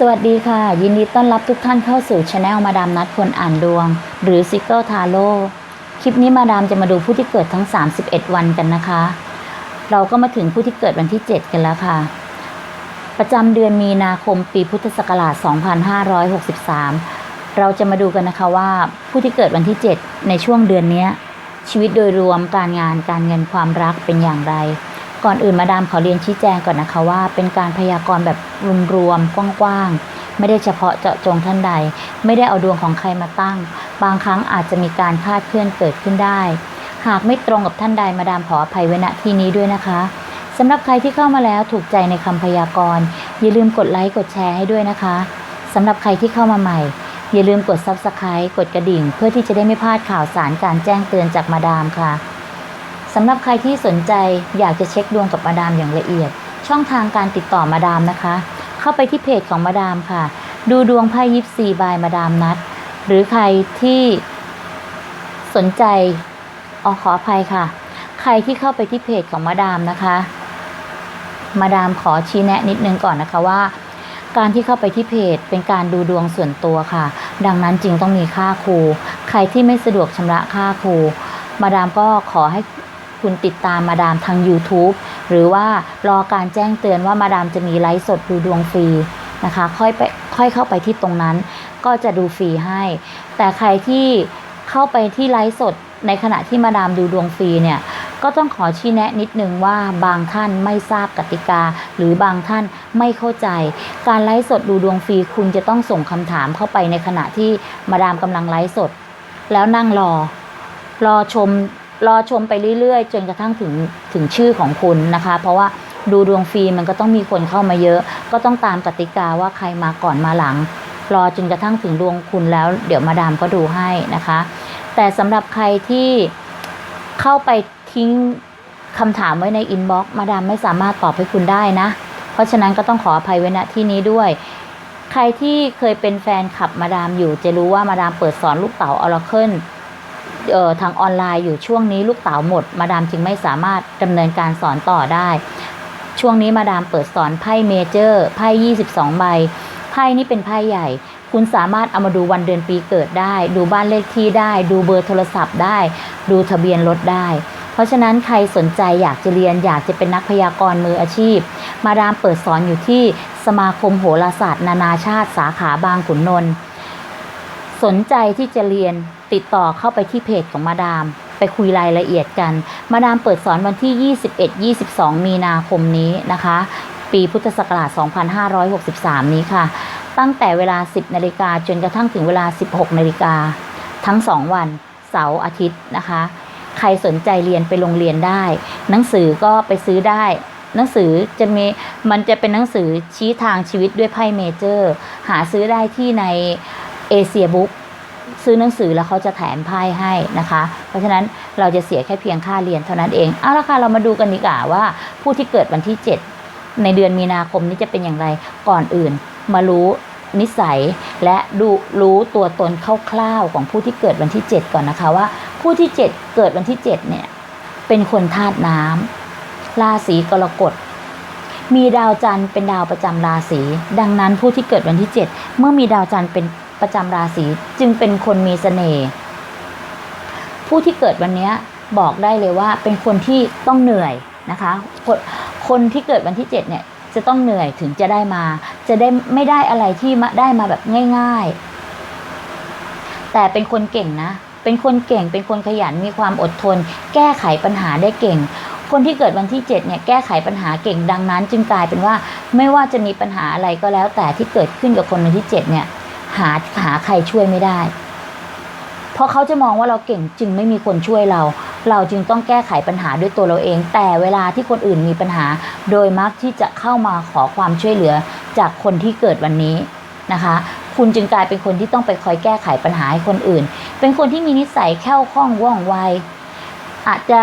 สวัสดีค่ะ ยินดีต้อนรับทุกท่านเข้าสู่ช anel มาดามนัดคนอ่านดวง หรือซิกเกิลทาโร่คลิปนี้มาดามจะมาดูผู้ที่เกิดทั้ง 31 วันกันนะคะ เราก็มาถึงผู้ที่เกิดวันที่ 7 กันแล้วค่ะ ประจำเดือนมีนาคมปีพุทธศักราช 2563 เราจะมาดูกันนะคะว่าผู้ที่เกิดวันที่ 7 ในช่วงเดือนนี้ชีวิตโดยรวมการงานการเงินความรักเป็นอย่างไร ก่อนอื่นมาดามขอเรียนชี้แจงก่อนนะคะว่า เป็นการพยากรณ์แบบรวมๆกว้างๆ ไม่ได้เฉพาะเจาะจงท่านใด ไม่ได้เอาดวงของใครมาตั้ง บางครั้งอาจจะมีการคลาดเคลื่อนเกิดขึ้นได้ หากไม่ตรงกับท่านใดมาดามขออภัยไว้ณที่นี้ด้วยนะคะสำหรับใครที่เข้ามาแล้วถูกใจในคำพยากรณ์อย่าลืมกดไลค์กดแชร์ให้ด้วยนะคะสำหรับใครที่เข้ามาใหม่ อย่าลืมกด Subscribe กดกระดิ่ง เพื่อที่จะได้ไม่พลาดข่าวสารการแจ้งเตือนจากมาดามค่ะ สำหรับใครที่สนใจอยากจะเช็คดวงกับมาดามอย่างละเอียด ช่องทางการติดต่อมาดามนะคะ เข้าไปที่เพจของมาดามค่ะ ดูดวงไพ่ยิปซีบายมาดามนัด หรือใครที่สนใจออขออภัยค่ะ ใครที่เข้าไปที่เพจของมาดามนะคะ มาดามขอชี้แนะนิดนึงก่อนนะคะว่า การที่เข้าไปที่เพจเป็นการดูดวงส่วนตัวค่ะ ดังนั้นจึงต้องมีค่าครู ใครที่ไม่สะดวกชำระค่าครูมาดามก็ขอให้ คุณติดตามมาดามทาง YouTube หรือว่ารอการแจ้งเตือนว่ามาดามจะมีไลฟ์สดดูดวงฟรีนะคะ ค่อยไปค่อยเข้าไปที่ตรงนั้น ก็จะดูฟรีให้ แต่ใครที่เข้าไปที่ไลฟ์สดในขณะที่มาดามดูดวงฟรีเนี่ยก็ต้องขอชี้แนะนิดนึงว่าบางท่านไม่ทราบกติกา หรือบางท่านไม่เข้าใจ การไลฟ์สดดูดวงฟรีคุณจะต้องส่งคำถามเข้าไปในขณะที่มาดามกำลังไลฟ์สด แล้วนั่งรอ รอชม รอชมไปเรื่อยๆ จนกระทั่งถึงถึงชื่อของคุณนะคะ เพราะว่าดูดวงฟรีมันก็ต้องมีคนเข้ามาเยอะ ก็ต้องตามกติกาว่าใครมาก่อนมาหลัง รอจนกระทั่งถึงดวงคุณแล้ว เดี๋ยวมาดามก็ดูให้นะคะ แต่สำหรับใครที่เข้าไปทิ้งคำถามไว้ในอินบ็อกซ์มาดามไม่สามารถตอบให้คุณได้นะ เพราะฉะนั้นก็ต้องขออภัยไว้ณที่นี้ด้วย ใครที่เคยเป็นแฟนคลับมาดามอยู่จะรู้ว่ามาดามเปิดสอนลูกเต๋าออร์เคิล ทางออนไลน์อยู่ช่วงนี้ลูกเต๋าหมด มาดามจึงไม่สามารถดำเนินการสอนต่อได้ ช่วงนี้มาดามเปิดสอนไพ่เมเจอร์ไพ่ 22 ใบ ไพ่นี่เป็นไพ่ใหญ่ คุณสามารถเอามาดูวันเดือนปีเกิดได้ ดูบ้านเลขที่ได้ ดูเบอร์โทรศัพท์ได้ ดูทะเบียนรถได้เพราะฉะนั้นใครสนใจอยากจะเรียนอยากจะเป็นนักพยากรณ์มืออาชีพ มาดามเปิดสอนอยู่ที่สมาคมโหราศาสตร์ นานาชาติสาขาบางขุนนนท์สนใจที่จะเรียน ติดต่อเข้าไปที่เพจของมาดาม ไปคุยรายละเอียดกัน มาดามเปิดสอนวันที่ 21-22 มีนาคมนี้นะคะ ปีพุทธศักราช 2563 นี้ค่ะ ตั้งแต่เวลา 10 นาฬิกาจนกระทั่งถึงเวลา 16 นาฬิกา ทั้ง 2 วัน เสาร์อาทิตย์นะคะ ใครสนใจเรียนไปโรงเรียนได้ หนังสือก็ไปซื้อได้หนังสือจะมีมันจะเป็นหนังสือชี้ทางชีวิตด้วยไพ่เมเจอร์ หาซื้อได้ที่ในเอเชียบุ๊ก ซื้อหนังสือแล้วเขาจะแถมไพ่ให้นะคะ เพราะฉะนั้นเราจะเสียแค่เพียงค่าเรียนเท่านั้นเองเอาละค่ะเรามาดูกันดีกว่าว่า ผู้ที่เกิดวันที่ 7 ในเดือนมีนาคมนี้จะเป็นอย่างไรก่อนอื่น มารู้นิสัยและดูรู้ตัวตนคร่าวๆของผู้ที่เกิดวันที่ 7 ก่อนนะคะว่า ผู้ที่ 7 เกิดวันที่ 7 เนี่ย เป็นคนธาตุน้ำราศีกรกฎมีดาวจันทร์เป็นดาวประจำราศีดังนั้นผู้ที่เกิดวันที่ 7 เมื่อมีดาวจันทร์เป็น ประจำราศีจึงเป็นคนมีเสน่ห์ผู้ที่เกิดวันนี้บอกได้เลยว่าเป็นคนที่ต้องเหนื่อยนะคะคนคนที่เกิดวันที่ 7 เนี่ยจะต้องเหนื่อยถึงจะได้มา จะได้ไม่ได้อะไรที่มาได้มาแบบง่าย ๆ แต่เป็นคนเก่งนะ เป็นคนเก่ง เป็นคนขยันมีความอดทน แก้ไขปัญหาได้เก่ง คนที่เกิดวันที่ 7 เนี่ยแก้ไขปัญหาเก่งดังนั้น จึงกลายเป็นว่าไม่ว่าจะมีปัญหาอะไรก็แล้วแต่ที่เกิดขึ้นกับคนวันที่ 7 เนี่ย หาหาใครช่วยไม่ได้ เพราะเขาจะมองว่าเราเก่งจึงไม่มีคนช่วยเรา เราจึงต้องแก้ไขปัญหาด้วยตัวเราเอง แต่เวลาที่คนอื่นมีปัญหา โดยมักที่จะเข้ามาขอความช่วยเหลือจากคนที่เกิดวันนี้นะคะ คุณจึงกลายเป็นคนที่ต้องไปคอยแก้ไขปัญหาให้คนอื่น เป็นคนที่มีนิสัยแค่วคล่องว่องไวอาจจะ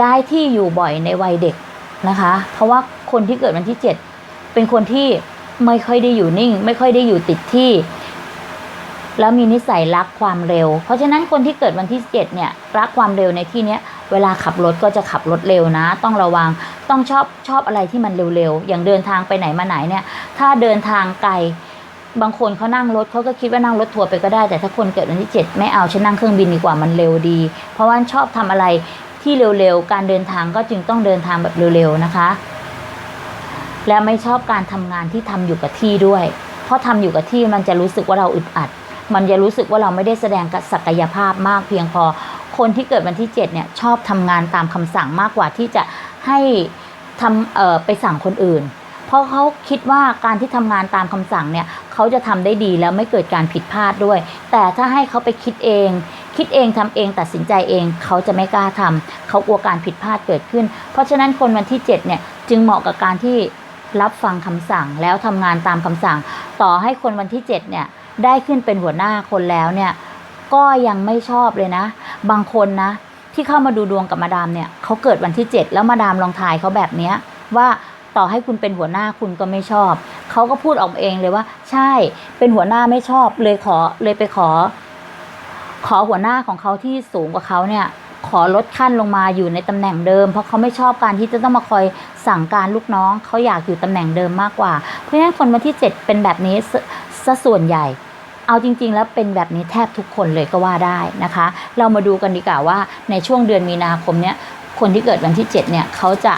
ย้ายที่อยู่บ่อยในวัยเด็กนะคะ เพราะว่าคนที่เกิดวันที่ 7 เป็นคนที่ ไม่ค่อยได้อยู่นิ่ง ไม่ค่อยได้อยู่ติดที่ แล้วมีนิสัยรักความเร็ว เพราะฉะนั้นคนที่เกิดวันที่7เนี่ยรักความเร็วในที่เนี้ยเวลาขับรถก็จะขับรถเร็วนะ ต้องระวังต้องชอบชอบอะไรที่มันเร็วๆอย่างเดินทางไปไหนมาไหนเนี่ย ถ้าเดินทางไกลบางคนเขานั่งรถเขาก็คิดว่านั่งรถทัวร์ไปก็ได้ แต่ถ้าคนเกิดวันที่7ไม่เอาฉันนั่งเครื่องบินดีกว่ามันเร็วดี เพราะว่าชอบทำอะไรที่เร็วๆ การเดินทางก็จึงต้องเดินทางแบบเร็วๆนะคะ และไม่ชอบการทำงานที่ทำอยู่กับที่ด้วย เพราะทำอยู่กับที่มันจะรู้สึกว่าเราอึดอัด มันจะรู้สึกว่าเราไม่ได้แสดงศักยภาพมากเพียงพอ คนที่เกิดวันที่7เนี่ยชอบทำงานตามคำสั่งมากกว่าที่จะให้ทำเอ่อไปสั่งคนอื่น เพราะเขาคิดว่าการที่ทำงานตามคำสั่งเนี่ยเขาจะทำได้ดีแล้วไม่เกิดการผิดพลาดด้วย แต่ถ้าให้เขาไปคิดเอง คิดเองทำเองตัดสินใจเอง เขาจะไม่กล้าทำเขากลัวการผิดพลาดเกิดขึ้น เพราะฉะนั้นคนวันที่7เนี่ยจึงเหมาะกับการที่ รับฟังคำสั่งแล้วทำงานตามคำสั่ง ต่อให้คนวันที่ 7 เนี่ย ได้ขึ้นเป็นหัวหน้าคนแล้วเนี่ย ก็ยังไม่ชอบเลยนะ บางคนนะ ที่เข้ามาดูดวงกับมาดามเนี่ยเขาเกิดวันที่ 7 แล้วมาดามลองทายเขาแบบเนี้ยว่าต่อให้คุณเป็นหัวหน้าคุณก็ไม่ชอบ เขาก็พูดออกมาเองเลยว่า ใช่เป็นหัวหน้าไม่ชอบเลยขอเลยไปขอ ขอหัวหน้าของเขาที่สูงกว่าเขาเนี่ย ขอลดขั้นลงมาอยู่ในตำแหน่งเดิม เพราะเขาไม่ชอบการที่จะต้องมาคอยสั่งการลูกน้องเขาอยากอยู่ตำแหน่งเดิมมากกว่า เพราะฉะนั้นคนวันที่ 7 เป็นแบบนี้ซะส่วนใหญ่ เอาจริง ๆ แล้วเป็นแบบนี้แทบทุกคนเลยก็ว่าได้นะคะ เรามาดูกันดีกว่าว่าในช่วงเดือนมีนาคมเนี้ยคนที่เกิดวันที่ 7 เนี่ยเขาจะ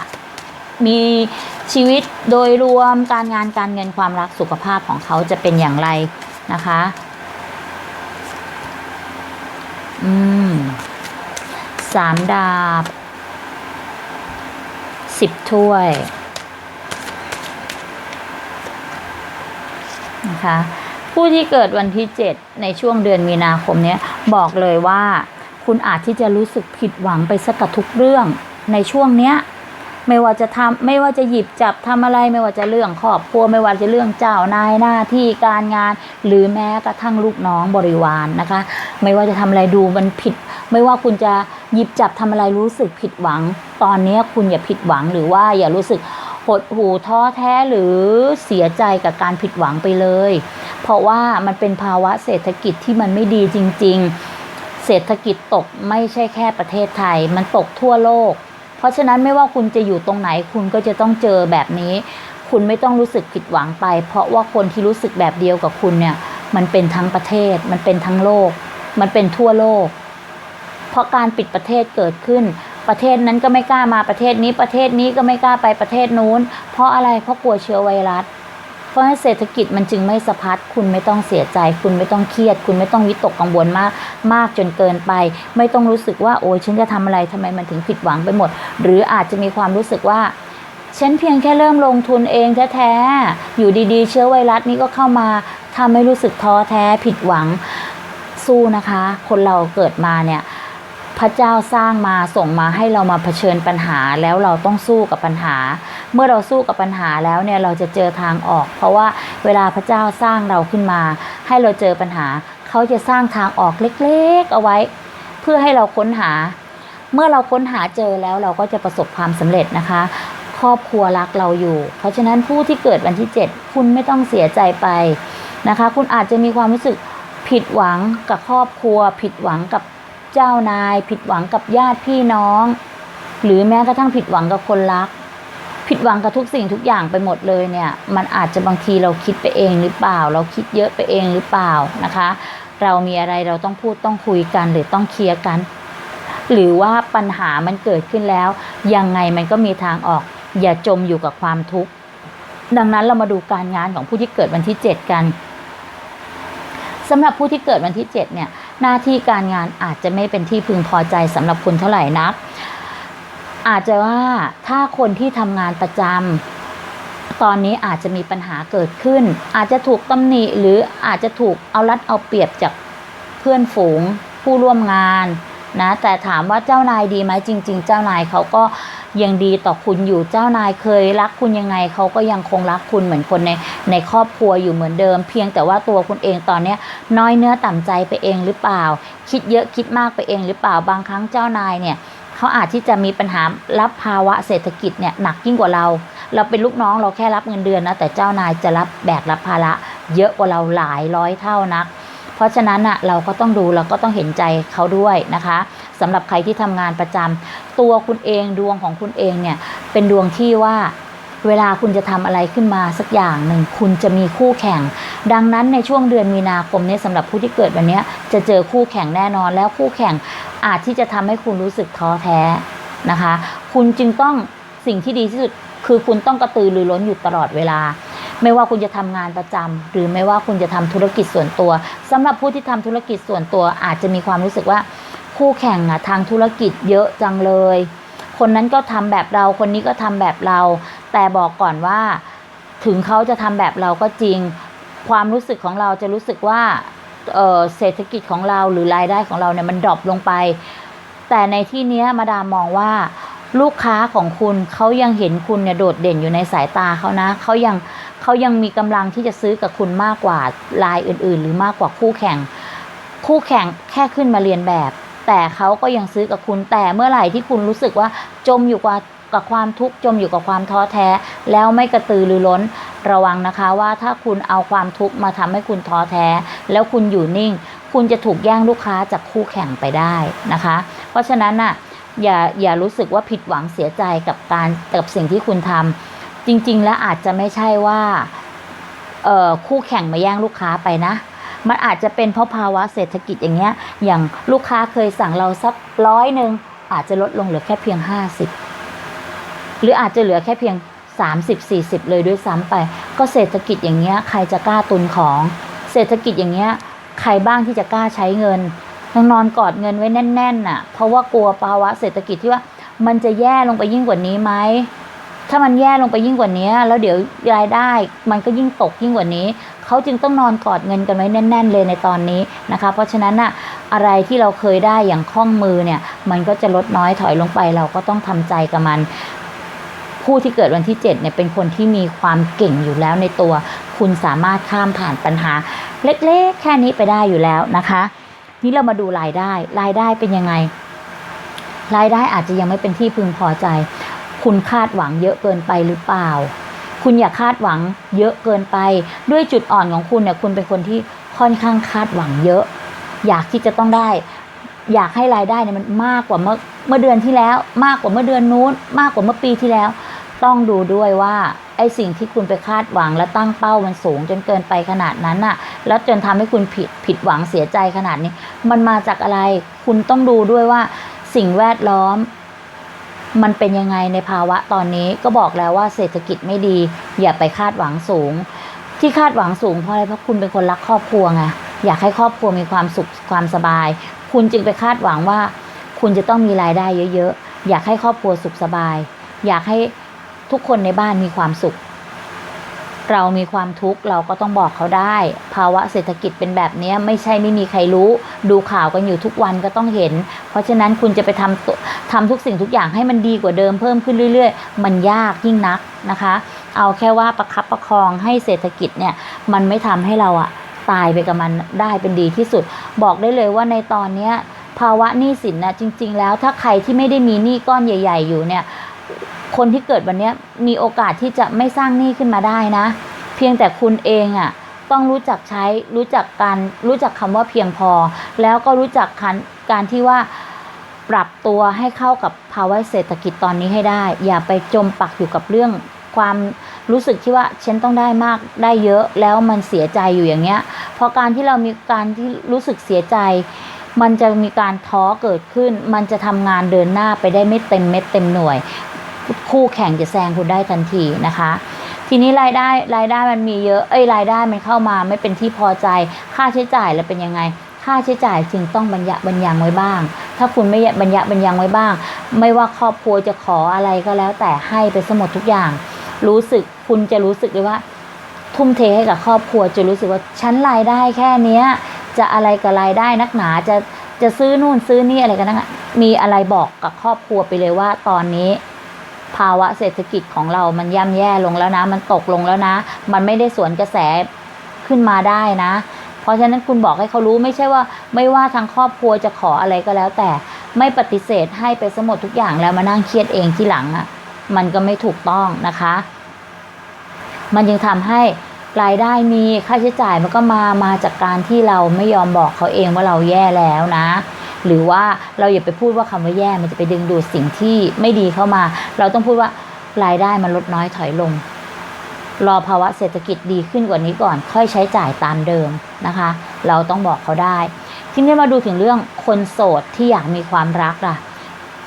มีชีวิตโดยรวมการงานการเงินความรักสุขภาพของเขาจะเป็นอย่างไรนะคะ อืม สามดาบสิบถ้วยนะคะผู้ที่เกิดวันที่ 7 ในช่วงเดือนมีนาคมนี้บอกเลยว่า คุณอาจที่จะรู้สึกผิดหวังไปสักกับทุกเรื่องในช่วงเนี้ย ไม่ว่าจะทำไม่ว่าจะหยิบจับทำอะไรไม่ว่าจะเรื่องครอบครัวไม่ว่าจะเรื่องเจ้านายหน้าที่การงาน หรือแม้กระทั่งลูกน้องบริวารนนะคะ ไม่ว่าจะทำอะไรดูมันผิด ไม่ว่าคุณจะหยิบจับทำอะไรรู้สึกผิดหวัง ตอนนี้คุณอย่าผิดหวังหรือว่าอย่ารู้สึกหดหู่ท้อแท้หรือเสียใจกับการผิดหวังไปเลย เพราะว่ามันเป็นภาวะเศรษฐกิจที่มันไม่ดีจริง ๆ เศรษฐกิจตกไม่ใช่แค่ประเทศไทย มันตกทั่วโลก เพราะฉะนั้นไม่ว่าคุณจะอยู่ตรงไหนคุณก็จะต้องเจอแบบนี้ คุณไม่ต้องรู้สึกผิดหวังไป เพราะว่าคนที่รู้สึกแบบเดียวกับคุณเนี่ยมันเป็นทั้งประเทศ มันเป็นทั้งโลก มันเป็นทั่วโลก เพราะการปิดประเทศเกิดขึ้น ประเทศนั้นก็ไม่กล้ามาประเทศนี้ ประเทศนี้ก็ไม่กล้าไปประเทศนู้น เพราะอะไรเพราะกลัวเชื้อไวรัส เพราะฉะนั้นเศรษฐกิจมันจึงไม่สะพัดคุณไม่ต้องเสียใจ คุณไม่ต้องเครียด คุณไม่ต้องวิตกกังวลมากมากจนเกินไป ไม่ต้องรู้สึกว่าโอ้ยฉันจะทำอะไรทำไมมันถึงผิดหวังไปหมด หรืออาจจะมีความรู้สึกว่าฉันเพียงแค่เริ่มลงทุนเองแท้ๆ อยู่ดีๆ เชื้อไวรัสนี้ก็เข้ามาทำให้รู้สึกท้อแท้ผิดหวังสู้นะคะ คนเราเกิดมาเนี่ย พระเจ้าสร้างมาส่งมาให้เรามาเผชิญปัญหาแล้วเราต้องสู้กับปัญหา เมื่อเราสู้กับปัญหาแล้วเนี่ยเราจะเจอทางออก เพราะว่าเวลาพระเจ้าสร้างเราขึ้นมา ให้เราเจอปัญหา เขาจะสร้างทางออกเล็กๆเอาไว้ เพื่อให้เราค้นหา เมื่อเราค้นหาเจอแล้วเราก็จะประสบความสำเร็จนะคะ ครอบครัวรักเราอยู่ เพราะฉะนั้นผู้ที่เกิดวันที่ 7 คุณไม่ต้องเสียใจไปนะคะ คุณอาจจะมีความรู้สึกผิดหวังกับครอบครัว ผิดหวังกับ เจ้านาย ผิดหวังกับญาติพี่น้อง หรือแม้กระทั่งผิดหวังกับคนรัก ผิดหวังกับทุกสิ่งทุกอย่างไปหมดเลยเนี่ย มันอาจจะบางทีเราคิดไปเองหรือเปล่า เราคิดเยอะไปเองหรือเปล่านะคะ เรามีอะไรเราต้องพูดต้องคุยกันหรือต้องเคลียร์กัน หรือว่าปัญหามันเกิดขึ้นแล้ว ยังไงมันก็มีทางออก อย่าจมอยู่กับความทุกข์ดังนั้นเรามาดูการงานของผู้ที่เกิดวันที่ 7 กันสำหรับผู้ที่เกิดวันที่ 7 เนี่ย หน้าที่การงานอาจจะไม่เป็นที่พึงพอใจสำหรับคุณเท่าไหร่นัก อาจจะว่าถ้าคนที่ทำงานประจำตอนนี้อาจจะมีปัญหาเกิดขึ้น อาจจะถูกตำหนิหรืออาจจะถูกเอารัดเอาเปรียบจากเพื่อนฝูงผู้ร่วมงานนะแต่ถามว่าเจ้านายดีไหมจริง ๆ เจ้านายเขาก็ ยังดีต่อคุณอยู่เจ้านายเคยรักคุณยังไงเขาก็ยังคงรักคุณเหมือนคนในในครอบครัวอยู่เหมือนเดิม เพียงแต่ว่าตัวคุณเองตอนนี้น้อยเนื้อต่ำใจไปเองหรือเปล่า คิดเยอะคิดมากไปเองหรือเปล่าบางครั้งเจ้านายเนี่ยเขาอาจที่จะมีปัญหารับภาวะเศรษฐกิจเนี่ยหนักยิ่งกว่าเรา เราเป็นลูกน้องเราแค่รับเงินเดือนนะแต่เจ้านายจะรับแบกรับภาระเยอะกว่าเราหลายร้อยเท่านัก เพราะฉะนั้นอะเราก็ต้องดูเราก็ต้องเห็นใจเขาด้วยนะคะ สำหรับใครที่ทำงานประจำตัวคุณเองดวงของคุณเองเนี่ยเป็นดวงที่ว่าเวลาคุณจะทำอะไรขึ้นมาสักอย่างหนึ่งคุณจะมีคู่แข่ง ดังนั้นในช่วงเดือนมีนาคมนี้สำหรับผู้ที่เกิดวันเนี้ยจะเจอคู่แข่งแน่นอน แล้วคู่แข่งอาจที่จะทำให้คุณรู้สึกท้อแท้นะคะ คุณจึงต้องสิ่งที่ดีที่สุดคือคุณต้องกระตือรือร้นอยู่ตลอดเวลา ไม่ว่าคุณจะทำงานประจำหรือไม่ว่าคุณจะทำธุรกิจส่วนตัวสำหรับผู้ที่ทำธุรกิจส่วนตัวอาจจะมีความรู้สึกว่า คู่แข่งอะทางธุรกิจเยอะจังเลย คนนั้นก็ทำแบบเรา คนนี้ก็ทำแบบเรา แต่บอกก่อนว่า ถึงเขาจะทำแบบเราก็จริง ความรู้สึกของเราจะรู้สึกว่าเเศรษฐกิจของเราหรือรายได้ของเราเนี่ยมันดรอปลงไป แต่ในที่เนี้ยมาดามมองว่าลูกค้าของคุณเขายังเห็นคุณเนี่ยโดดเด่นอยู่ในสายตาเขานะเขายังเขายังมีกำลังที่จะซื้อกับคุณมากกว่ารายอื่น ๆ หรือมากกว่าคู่แข่ง คู่แข่งแค่ขึ้นมาเรียนแบบ แต่เขาก็ยังซื้อกับคุณแต่เมื่อไหร่ที่คุณรู้สึกว่าจมอยู่กับกับความทุกข์จมอยู่กับความท้อแท้ แล้วไม่กระตือรือร้นระวังนะคะว่าถ้าคุณเอาความทุกข์มาทำให้คุณท้อแท้ แล้วคุณอยู่นิ่ง คุณจะถูกแย่งลูกค้าจากคู่แข่งไปได้นะคะ เพราะฉะนั้นน่ะอย่าอย่ารู้สึกว่าผิดหวังเสียใจกับการกับสิ่งที่คุณทำจริง ๆ แล้วอาจจะไม่ใช่ว่าเออคู่แข่งมาแย่งลูกค้าไปนะ มันอาจจะเป็นเพราะภาวะเศรษฐกิจอย่างเงี้ย อย่างลูกค้าเคยสั่งเราสักร้อยหนึ่งอาจจะลดลงเหลือแค่เพียง 50 หรืออาจจะเหลือแค่เพียง 30 40 เลยด้วยซ้ำไป ก็เศรษฐกิจอย่างเงี้ยใครจะกล้าตุนของ เศรษฐกิจอย่างเงี้ยใครบ้างที่จะกล้าใช้เงินยังนอนกอดเงินไว้แน่นๆน่ะ เพราะว่ากลัวภาวะเศรษฐกิจที่ว่า มันจะแย่ลงไปยิ่งกว่านี้ไหม ถ้ามันแย่ลงไปยิ่งกว่านี้ แล้วเดี๋ยวรายได้มันก็ยิ่งตกยิ่งกว่านี้ เขาจึงต้องนอนกอดเงินกันไว้แน่น ๆ เลยในตอนนี้นะคะ เพราะฉะนั้นน่ะอะไรที่เราเคยได้อย่างคล่องมือเนี่ย มันก็จะลดน้อยถอยลงไปเราก็ต้องทำใจกับมันผู้ที่เกิดวันที่7เนี่ยเป็นคนที่มีความเก่งอยู่แล้วในตัว คุณสามารถข้ามผ่านปัญหา เล็กๆ แค่นี้ไปได้อยู่แล้วนะคะ นี่เรามาดูรายได้ รายได้เป็นยังไง รายได้อาจจะยังไม่เป็นที่พึงพอใจ คุณคาดหวังเยอะเกินไปหรือเปล่า คุณอย่าคาดหวังเยอะเกินไป ด้วยจุดอ่อนของคุณเนี่ยคุณเป็นคนที่ค่อนข้างคาดหวังเยอะ อยากที่จะต้องได้ อยากให้รายได้เนี่ยมันมากกว่าเมื่อเมื่อเดือนที่แล้ว มากกว่าเมื่อเดือนนู้น มากกว่าเมื่อปีที่แล้ว ต้องดูด้วยว่าไอ้สิ่งที่คุณไปคาดหวังและตั้งเป้ามันสูงจนเกินไปขนาดนั้นน่ะ แล้วจนทำให้คุณผิดผิดหวังเสียใจขนาดนี้ มันมาจากอะไร คุณต้องดูด้วยว่าสิ่งแวดล้อม มันเป็นยังไงในภาวะตอนนี้ก็บอกแล้วว่าเศรษฐกิจไม่ดี อย่าไปคาดหวังสูง ที่คาดหวังสูงเพราะอะไรเพราะคุณเป็นคนรักครอบครัวไงอยากให้ครอบครัวมีความสุขความสบาย คุณจึงไปคาดหวังว่า คุณจะต้องมีรายได้เยอะๆอยากให้ครอบครัวสุขสบาย อยากให้ทุกคนในบ้านมีความสุข เรามีความทุกข์เราก็ต้องบอกเขาได้ ภาวะเศรษฐกิจเป็นแบบนี้ไม่ใช่ไม่มีใครรู้ ดูข่าวกันอยู่ทุกวันก็ต้องเห็น เพราะฉะนั้นคุณจะไปทำทำทุกสิ่งทุกอย่างให้มันดีกว่าเดิมเพิ่มขึ้นเรื่อย ๆ มันยากยิ่งนักนะคะ เอาแค่ว่าประคับประคองให้เศรษฐกิจเนี่ยมันไม่ทำให้เราอะตายไปกับมันได้เป็นดีที่สุด บอกได้เลยว่าในตอนเนี้ยภาวะหนี้สินนะจริง ๆ แล้วถ้าใครที่ไม่ได้มีหนี้ก้อนใหญ่ ๆ อยู่เนี่ย คนที่เกิดวันนี้มีโอกาสที่จะไม่สร้างหนี้ขึ้นมาได้นะ เพียงแต่คุณเองอะ่ะต้องรู้จักใช้รู้จักการรู้จักคำว่าเพียงพอ แล้วก็รู้จักการที่ว่าปรับตัวให้เข้ากับภาวะเศรษฐกิจตอนนี้ให้ได้ อย่าไปจมปักอยู่กับเรื่องความรู้สึกที่ว่าฉันต้องได้มากได้เยอะแล้วมันเสียใจอยู่อย่างเงี้ยเพราะการที่เรามีการที่รู้สึกเสียใจ มันจะมีการท้อเกิดขึ้น มันจะทำงานเดินหน้าไปได้ไม่เต็มเม็ดเต็มหน่วย คู่แข่งจะแซงคุณได้ทันทีนะคะ ทีนี้รายได้รายได้มันมีเยอะเอ้ยรายได้มันเข้ามาไม่เป็นที่พอใจ ค่าใช้จ่ายแล้วเป็นยังไง ค่าใช้จ่ายจึงต้องบรรยะบรรยังไว้บ้าง ถ้าคุณไม่บรรยะบรรยังไว้บ้าง ไม่ว่าครอบครัวจะขออะไรก็แล้ว แต่ให้ไปสมดทุกอย่าง รู้สึกคุณจะรู้สึกเลยว่า ทุ่มเทให้กับครอบครัวจะรู้สึกว่าฉันรายได้แค่เนี้ยจะอะไรกับรายได้นักหนาจะจะซื้อนู่นซื้อนี่อะไรกันนะมีอะไรบอกกับครอบครัวไปเลยว่าตอนนี้ ภาวะเศรษฐกิจของเรามันย่ำแย่ลงแล้วนะ มันตกลงแล้วนะ มันไม่ได้สวนกระแสขึ้นมาได้นะ เพราะฉะนั้นคุณบอกให้เขารู้ไม่ใช่ว่า ไม่ว่าทางครอบครัวจะขออะไรก็แล้ว แต่ไม่ปฏิเสธให้ไปสมดทุกอย่างแล้วมานั่งเครียดเองที่หลังอะ่ะ มันก็ไม่ถูกต้องนะคะ มันจึงทำให้รายได้มีค่าใช้จ่ายมันก็มามาจากการที่เราไม่ยอมบอกเขาเองว่าเราแย่แล้วนะ หรือว่าเราอย่าไปพูดว่าคำว่าแย่มันจะไปดึงดูดสิ่งที่ไม่ดีเข้ามา เราต้องพูดว่ารายได้มันลดน้อยถอยลง รอภาวะเศรษฐกิจดีขึ้นกว่านี้ก่อน ค่อยใช้จ่ายตามเดิมนะคะ เราต้องบอกเขาได้ ทีนี้มาดูถึงเรื่องคนโสดที่อยากมีความรักล่ะ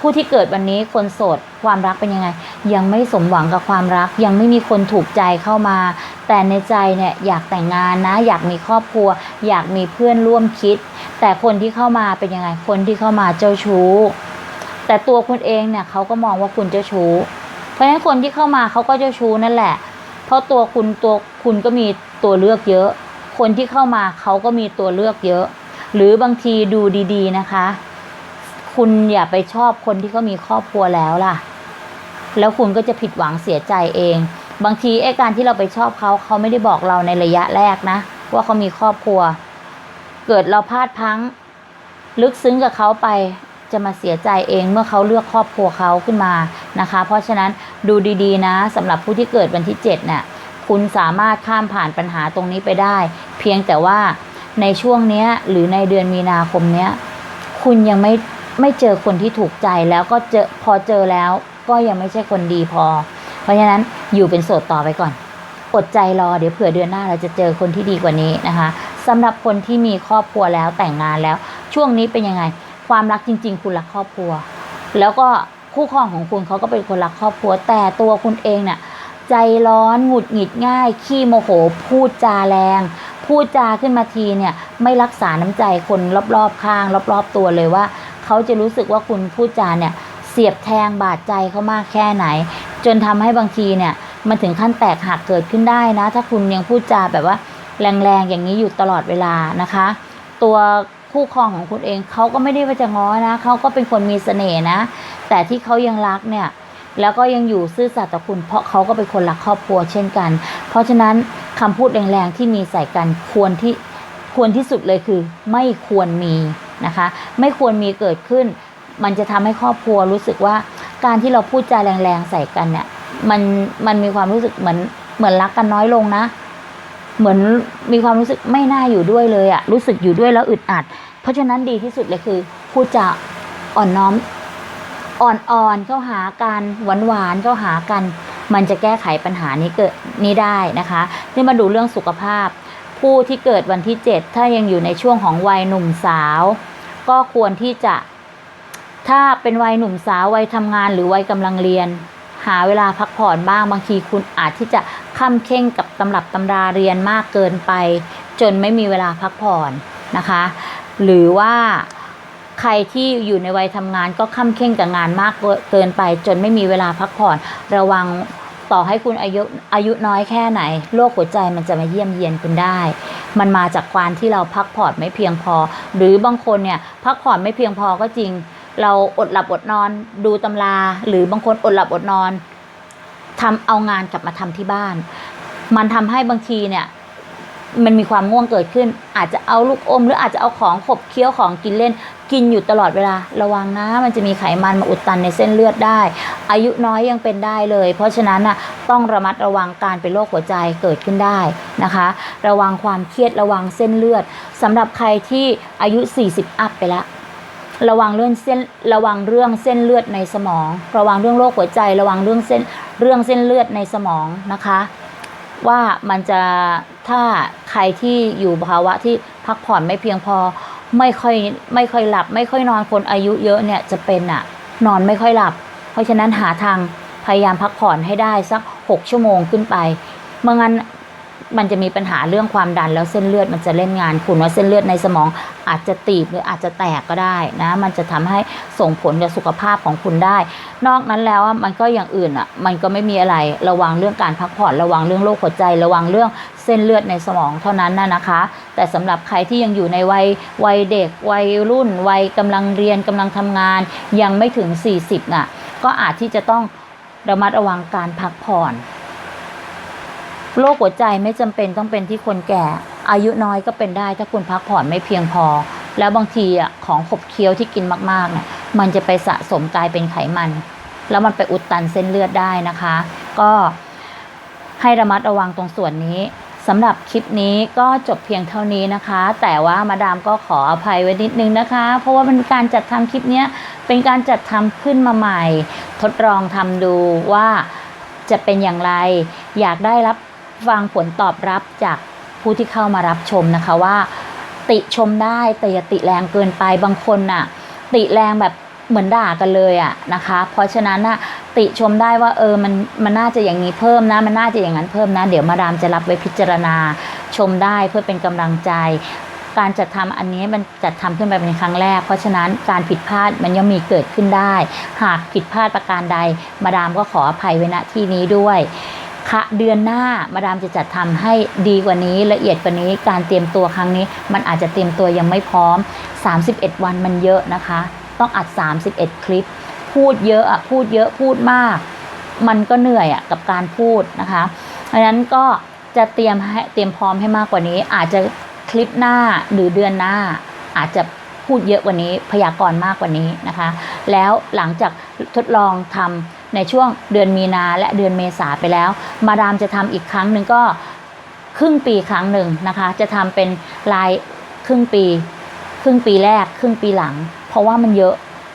ผู้ที่เกิดวันนี้คนโสดความรักเป็นยังไง ยังไม่สมหวังกับความรัก ยังไม่มีคนถูกใจเข้ามา แต่ในใจเนี่ยอยากแต่งงานนะ อยากมีครอบครัว อยากมีเพื่อนร่วมคิด แต่คนที่เข้ามาเป็นยังไง คนที่เข้ามาเจ้าชู้ แต่ตัวคุณเองเนี่ยเขาก็มองว่าคุณเจ้าชู้ เพราะฉะนั้นคนที่เข้ามาเขาก็เจ้าชู้นั่นแหละ เพราะตัวคุณตัวคุณก็มีตัวเลือกเยอะ คนที่เข้ามาเขาก็มีตัวเลือกเยอะ หรือบางทีดูดี ๆ นะคะ คุณอย่าไปชอบคนที่เขามีครอบครัวแล้วล่ะ แล้วคุณก็จะผิดหวังเสียใจเอง บางทีไอ้การที่เราไปชอบเขาเขาไม่ได้บอกเราในระยะแรกนะ ว่าเขามีครอบครัว เกิดเราพลาดพังลึกซึ้งกับเขาไปจะมาเสียใจเองเมื่อเขาเลือกครอบครัวเขาขึ้นมานะคะ เพราะฉะนั้นดูดีๆ นะสำหรับผู้ที่เกิดวันที่ 7เนี่ยคุณสามารถข้ามผ่านปัญหาตรงนี้ไปได้ เพียงแต่ว่าในช่วงเนี้ยหรือในเดือนมีนาคมเนี้ย คุณยังไม่ ไม่เจอคนที่ถูกใจแล้วก็เจอพอเจอแล้วก็ยังไม่ใช่คนดีพอ เพราะฉะนั้นอยู่เป็นโสดต่อไปก่อน อดใจรอเดี๋ยวเผื่อเดือนหน้าเราจะเจอคนที่ดีกว่านี้นะคะสำหรับคนที่มีครอบครัวแล้วแต่งงานแล้ว ช่วงนี้เป็นยังไง ความรักจริง ๆ คุณรักครอบครัว แล้วก็คู่ครองของคุณเขาก็เป็นคนรักครอบครัว แต่ตัวคุณเองเนี่ยใจร้อนหงุดหงิดง่าย ขี้โมโห พูดจาแรง พูดจาขึ้นมาทีเนี่ยไม่รักษาน้ำใจคนรอบๆข้าง รอบๆตัวเลยว่า เขาจะรู้สึกว่าคุณพูดจาเนี่ยเสียบแทงบาดใจเขามากแค่ไหน จนทำให้บางทีเนี่ยมันถึงขั้นแตกหักเกิดขึ้นได้นะ ถ้าคุณยังพูดจาแบบว่าแรงๆอย่างนี้อยู่ตลอดเวลานะคะ ตัวคู่ครองของคุณเองเขาก็ไม่ได้ว่าจะง้อนะเขาก็เป็นคนมีเสน่ห์นะ แต่ที่เขายังรักเนี่ยแล้วก็ยังอยู่ซื่อสัตย์ต่อคุณเพราะเขาก็เป็นคนรักครอบครัวเช่นกัน เพราะฉะนั้นคำพูดแรงๆที่มีใส่กันควรที่ควรที่สุดเลยคือ ไม่ควรมี นะคะ ไม่ควรมีเกิดขึ้น มันจะทำให้ครอบครัวรู้สึกว่าการที่เราพูดจาแรงๆใส่กันเนี่ยมันมันมีความรู้สึกเหมือนเหมือนรักกันน้อยลงนะ เหมือนมีความรู้สึกไม่น่าอยู่ด้วยเลยอะรู้สึกอยู่ด้วยแล้วอึดอัด เพราะฉะนั้นดีที่สุดเลยคือพูดจาอ่อนน้อมอ่อนๆเข้าหากันหวานๆเข้าหากัน มันจะแก้ไขปัญหานี้เกิดนี้ได้นะคะที่มาดูเรื่องสุขภาพ ผู้ที่เกิดวันที่ 7 ถ้ายังอยู่ในช่วงของวัยหนุ่มสาว ก็ควรที่จะ ถ้าเป็นวัยหนุ่มสาววัยทำงานหรือวัยกำลังเรียน หาเวลาพักผ่อนบ้างบางทีคุณอาจที่จะค่ำเข่งกับตำรับตำราเรียนมากเกินไป จนไม่มีเวลาพักผ่อนนะคะ หรือว่าใครที่อยู่ในวัยทำงานก็ค่ำเข่งกับงานมากเกินไป จนไม่มีเวลาพักผ่อนระวัง ต่อให้คุณอายุอายุน้อยแค่ไหนโรคหัวใจมันจะมาเยี่ยมเยียนคุณได้ มันมาจากความที่เราพักผ่อนไม่เพียงพอ หรือบางคนเนี่ยพักผ่อนไม่เพียงพอก็จริง เราอดหลับอดนอนดูตำรา หรือบางคนอดหลับอดนอนทำเอางานกลับมาทำที่บ้าน มันทำให้บางทีเนี่ย มันมีความง่วงเกิดขึ้น อาจจะเอาลูกอม หรืออาจจะเอาของขบเคี้ยวของกินเล่น กินอยู่ตลอดเวลา ระวังนะ มันจะมีไขมันมาอุดตันในเส้นเลือดได้ อายุน้อยยังเป็นได้เลย เพราะฉะนั้นน่ะต้องระมัดระวังการเป็นโรคหัวใจเกิดขึ้นได้นะคะ ระวังความเครียดระวังเส้นเลือดสำหรับใครที่อายุ 40 อัพไปแล้วระวังเรื่องเส้นระวังเรื่องเส้นเลือดในสมอง ระวังเรื่องโรคหัวใจ ระวังเรื่องเส้นเรื่องเส้นเลือดในสมองนะคะ ว่ามันจะ ถ้าใครที่อยู่ภาวะที่พักผ่อนไม่เพียงพอ ไม่ค่อยไม่ค่อยหลับ ไม่ค่อยนอนคนอายุเยอะเนี่ยจะเป็นอะนอนไม่ค่อยหลับ เพราะฉะนั้นหาทางพยายามพักผ่อนให้ได้สัก 6 ชั่วโมงขึ้นไปเมื่องั้น มันจะมีปัญหาเรื่องความดันแล้วเส้นเลือดมันจะเล่นงานคุณว่าเส้นเลือดในสมองอาจจะตีบหรืออาจจะแตกก็ได้นะ มันจะทำให้ส่งผลกับสุขภาพของคุณได้ นอกนั้นแล้วอะมันก็อย่างอื่นอะ มันก็ไม่มีอะไรระวังเรื่องการพักผ่อนระวังเรื่องโรคหัวใจ ระวังเรื่องเส้นเลือดในสมองเท่านั้นนะนะคะ แต่สำหรับใครที่ยังอยู่ในวัยวัยเด็กวัยรุ่น วัยกำลังเรียนกำลังทำงาน ยังไม่ถึง 40น่ะก็อาจที่จะต้องระมัดระวังการพักผ่อน โรคหัวใจไม่จำเป็นต้องเป็นที่คนแก่ อายุน้อยก็เป็นได้ ถ้าคุณพักผ่อนไม่เพียงพอ แล้วบางทีอะของขบเคี้ยวที่กินมากๆเนี่ยมันจะไปสะสมกลายเป็นไขมัน แล้วมันไปอุดตันเส้นเลือดได้นะคะ ก็ให้ระมัดระวังตรงส่วนนี้สำหรับคลิปนี้ก็จบเพียงเท่านี้นะคะ แต่ว่ามาดามก็ขออภัยไว้นิดนึงนะคะ เพราะว่าเป็นการจัดทำคลิปเนี้ยเป็นการจัดทำขึ้นมาใหม่ ทดลองทำดูว่าจะเป็นอย่างไร อยากได้รับ ฟังผลตอบรับจากผู้ที่เข้ามารับชมนะคะว่า ติชมได้แต่อย่าติแรงเกินไปบางคนน่ะ ติแรงแบบเหมือนด่ากันเลยอะนะคะ เพราะฉะนั้นน่ะติชมได้ว่าเออมันมันน่าจะอย่างนี้เพิ่มนะ มันน่าจะอย่างนั้นเพิ่มนะ เดี๋ยวมาดามจะรับไว้พิจารณา ชมได้เพื่อเป็นกำลังใจ การจัดทำอันนี้มันจัดทำขึ้นไปเป็นครั้งแรก เพราะฉะนั้นการผิดพลาดมันยังมีเกิดขึ้นได้ หากผิดพลาดประการใด มาดามก็ขออภัยไว้ณที่นี้ด้วย ค่ะเดือนหน้ามาดามจะจัดทำให้ดีกว่านี้ละเอียดกว่านี้การเตรียมตัวครั้งนี้ มันอาจจะเตรียมตัวยังไม่พร้อม 31 วันมันเยอะนะคะ ต้องอัด 31 คลิป พูดเยอะอะพูดเยอะพูดมาก มันก็เหนื่อยอะกับการพูดนะคะดังนั้นก็จะเตรียมให้เตรียมพร้อมให้มากกว่านี้ อาจจะคลิปหน้าหรือเดือนหน้า อาจจะพูดเยอะกว่านี้พยากรณ์มากกว่านี้นะคะ แล้วหลังจากทดลองทำ ในช่วงเดือนมีนาและเดือนเมษาไปแล้ว มาดามจะทำอีกครั้งหนึ่งก็ครึ่งปีครั้งหนึ่งนะคะ จะทำเป็นรายครึ่งปี ครึ่งปีแรก ครึ่งปีหลัง เพราะว่ามันเยอะ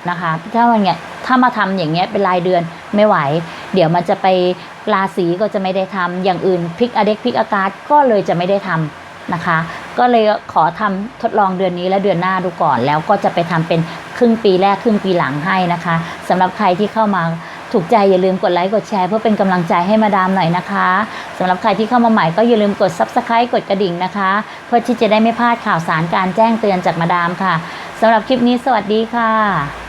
นะคะถ้ามันเนี่ยถ้ามาทำอย่างเงี้ยเป็นรายเดือนไม่ไหว เดี๋ยวมันจะไปราศีก็จะไม่ได้ทำอย่างอื่นพลิกอเด็กพลิกอากาศก็เลยจะไม่ได้ทำนะคะ ก็เลยขอทำทดลองเดือนนี้และเดือนหน้าดูก่อน แล้วก็จะไปทำเป็นครึ่งปีแรกครึ่งปีหลังให้นะคะสำหรับใครที่เข้ามา ถูกใจอย่าลืมกดไลค์กดแชร์เพื่อเป็นกำลังใจให้มาดามหน่อยนะคะสำหรับใครที่เข้ามาใหม่ก็อย่าลืมกด subscribe กดกระดิ่งนะคะ เพื่อที่จะได้ไม่พลาดข่าวสารการแจ้งเตือนจากมาดามค่ะสำหรับคลิปนี้สวัสดีค่ะ